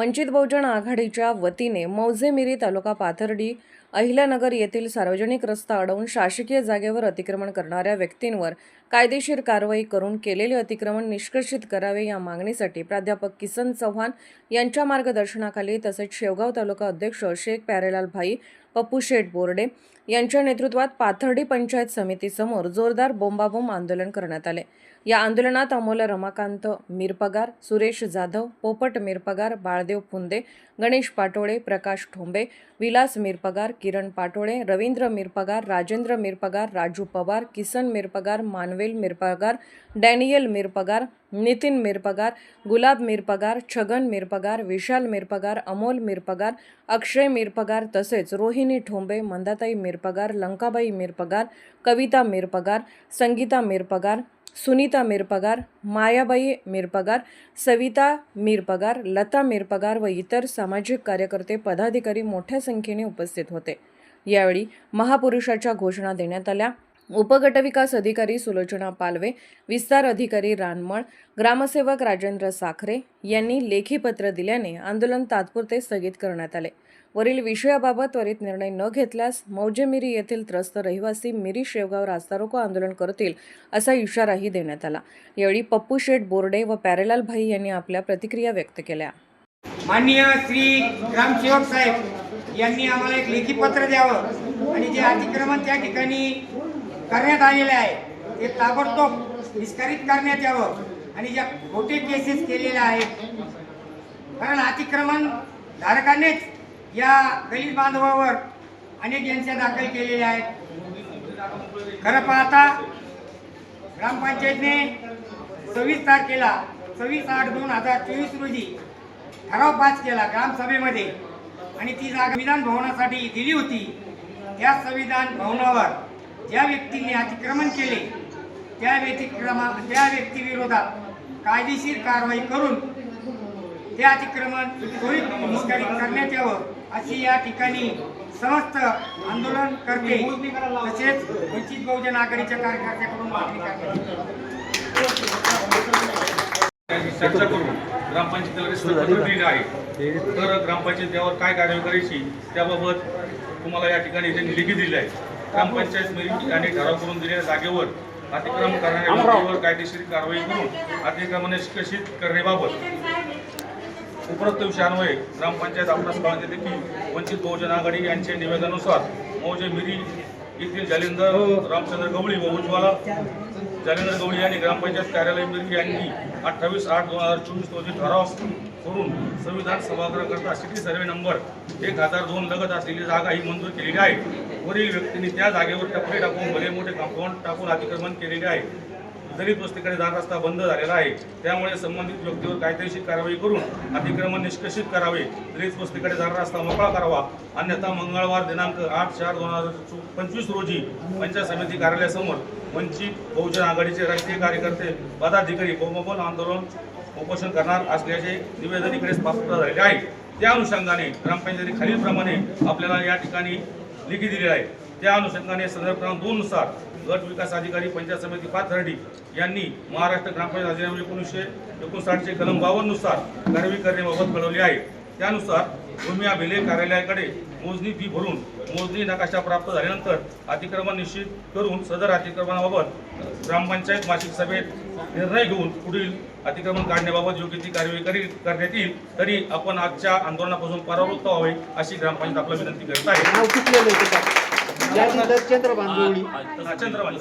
वंचित बहुजन आघाडीच्या वतीने मौजे मिरी तालुका पाथर्डी अहिल्यानगर येथील सार्वजनिक रस्ता अडवून शासकीय जागेवर अतिक्रमण करणाऱ्या व्यक्तींवर कायदेशीर कारवाई करून केलेले अतिक्रमण निष्कर्षित करावे या मागणीसाठी प्राध्यापक किसन चव्हाण यांच्या मार्गदर्शनाखाली तसेच शेवगाव तालुका अध्यक्ष शेख प्यारेलाल भाई पप्पू शेठ बोर्डे यांच्या नेतृत्वात पाथर्डी पंचायत समितीसमोर जोरदार बोंबाबोंब आंदोलन करण्यात आले. या आंदोलनात अमोल रमाकांत मिरपगार सुरेश जाधव पोपट मिरपगार बाळदेव पुंदे गणेश पाटोळे प्रकाश ठोंबे विलास मिरपगार किरण पाटोळे रवींद्र मिरपगार राजेंद्र मिरपगार राजू पवार किसन मिरपगार मानवेल मिरपगार डॅनियल मिरपगार नितीन मिरपगार गुलाब मिरपगार छगन मिरपगार विशाल मिरपगार अमोल मिरपगार अक्षय मिरपगार तसेच रोहिणी ठोंबे मंदाताई मिरपगार लंकाबाई मिरपगार कविता मिरपगार संगीता मिरपगार सुनीता मिरपगार मायाबाई मिरपगार सविता मिरपगार लता मिरपगार व इतर सामाजिक कार्यकर्ते पदाधिकारी मोठ्या संख्येने उपस्थित होते. यावेळी महापुरुषाच्या घोषणा देण्यात आल्या. उपगटविकास अधिकारी सुलोचना पालवे विस्तार अधिकारी रानमळ ग्रामसेवक राजेंद्र साखरे यांनी लेखी पत्र दिल्याने आंदोलन तात्पुरते स्थगित करण्यात आले. वरील विषयाबाबत त्वरित निर्णय न घेतल्यास मौजेमिरी येथील त्रस्त रहिवासी मिरी शेवगाव रास्तारोको आंदोलन करतील असा इशाराही देण्यात आला. यावेळी पप्पू शेठ बोर्डे व प्यारेलाल भाई यांनी आपल्या प्रतिक्रिया व्यक्त केल्या. माननीय श्री ग्रामसेवक साहेब यांनी आम्हाला एक लेखी पत्र द्यावं आणि जे अतिक्रमण त्या ठिकाणी करण्यात आलेले आहे. ते ताबडतोब निष्कारित करण्यात यावं आणि ज्या खोटे केसेस केलेल्या आहेत. कारण अतिक्रमण धारकानेच या दलित बांधवावर अनेक यांच्या दाखल केलेल्या आहेत. खरं पाहता ग्रामपंचायतने सव्वीस तारखेला सव्वीस आठ दोन हजार चोवीस रोजी ठराव पास केला ग्रामसभेमध्ये. आणि ती जागा विधान भवनासाठी दिली होती. त्या संविधान भवनावर ज्या व्यक्तींनी अतिक्रमण केले त्या व्यतिक्रमा त्या व्यक्तीविरोधात कायदेशीर कारवाई करून ते अतिक्रमण त्वरित निष्काळित करण्यात यावं अशी या ठिकाणी समस्त आंदोलन करते तसेच वंचित बहुजन आघाडीच्या कार्यकर्त्याकडून मागणी करते. चर्चा करून ग्रामपंचायतीला आहे. तर ग्रामपंचायत त्यावर काय कार्यवाही करायची त्याबाबत तुम्हाला या ठिकाणी त्यांनी लिखित दिले आहे. ग्रामपंचायत मिरी यांनी ठराव करून दिलेल्या जागेवर अतिक्रमण करणाऱ्या व्यक्तीवर कायदेशीर कारवाई करून अतिक्रमण निष्कर्षित करण्याबाबत उपरोक्त विषयान्वये ग्रामपंचायत आपणास की वंचित बहुजन आघाडी यांच्या निवेदनानुसार मौजे मिरी येथील जालिंदर रामचंद्र गवळी व उज्ज्वला जालिंदर गवळी यांनी ग्रामपंचायत कार्यालय मिरगी यांनी अठ्ठावीस आठ दोन हजार चोवीस रोजी ठराव करून संविधान सभागृहाकरता सिटी सर्वे नंबर एक हजार दोन लगत असलेली जागा ही मंजूर केलेली आहे. वरील व्यक्तींनी त्या जागेवर टपरे टाकून भले मोठे कंपाऊंड टाकून अतिक्रमण केलेले आहे. दलित वस्तीकडे जात रस्ता बंद झालेला आहे. त्यामुळे संबंधित व्यक्तीवर कायदेशीर कारवाई करून अतिक्रमण निष्कर्षित करावे. दलित वस्तीकडे जाणारा रस्ता मोकळा करावा. अन्यथा मंगळवार दिनांक आठ चार दोन हजार पंचवीस रोजी पंचायत समिती कार्यालयासमोर वंचित बहुजन आघाडीचे राष्ट्रीय कार्यकर्ते पदाधिकारी बहुमोल आंदोलन उपोषण करणार असल्याचे निवेदन इकडे स्पष्ट झालेले आहे. त्या अनुषंगाने ग्रामपंचायती खालीलप्रमाणे आपल्याला या ठिकाणी लिखी दिली आहे. त्या अनुषंगाने संदर्भ क्रमांक दोन नुसार गट विकास अधिकारी पंचायत समिती पाथर्डी यांनी महाराष्ट्र ग्रामपंचायत अधिनियम एकोणीसशे एकोणसाठचे कलम बावन्ननुसार कारवाई करण्याबाबत कळवली आहे. त्यानुसार भूमी अभिलेख कार्यालयाकडे मोजणी फी भरून मोजणी नकाशा प्राप्त झाल्यानंतर अतिक्रमण निश्चित करून सदर अतिक्रमणाबाबत ग्रामपंचायत मासिक सभेत निर्णय घेऊन पुढील अतिक्रमण काढण्याबाबत योग्य ती कार्यवाही करी करण्यात येईल. तरी आपण आजच्या आंदोलनापासून परावृत्त व्हावे अशी ग्रामपंचायत आपला विनंती करत आहे. त्याच्यात? जालिंदर चंद्र चंद्रवाणी